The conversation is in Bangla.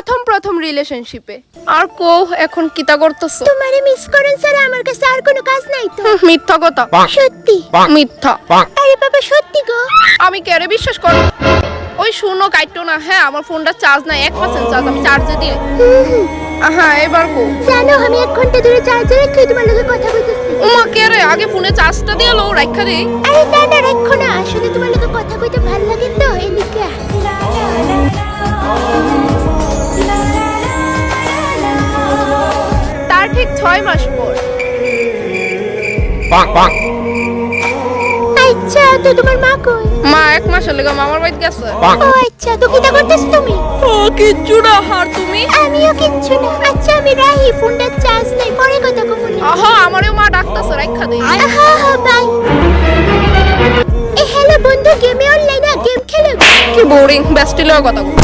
প্রথম প্রথম রিলেশনশিপে আর কো এখন কিতা করতেছো? তোমারে মিস করেন স্যার আমার কাছে আর কোনো কাজ নাই তো। মিথ্যা কথা। সত্যি? মিথ্যা। আরে বাবা সত্যি গো। আমি কেড়ে বিশ্বাস করো? ওই শুনো কাইটো না হ্যাঁ আমার ফোনটা চার্জ নাই এক পার্সেন্ট চার্জ আমি চার্জে দিয়ে। হ্যাঁ এবার কো জানো আমি এক ঘণ্টা ধরে চার্জে রেখে তোমার লগে কথা কইতেছি উমা কে রে আগে ফোনে চার্জটা দিয়ে লো রাখা দে। আরে না না রাখো না। ঠিক ছয় মাস পর. আচ্ছা তো তোমার মা কই? মা এক মাসের লেগে মামার বাড়িতে গেছে। ও আচ্ছা তো কিটা করতেছ তুমি? ও কিচ্ছু না আর তুমি? আমিও কিচ্ছু না। আচ্ছা আমি রাহি ফোনটা চার্জ নেই পরে কথা কব না। আহা আমারও মা ডাকতাছে রাখা দে। আহা হা বাই। এ হ্যালো বন্ধু গেমে অনলাইনে গেম খেলো? কি বোরিং ব্যস্ত লগে কথা কই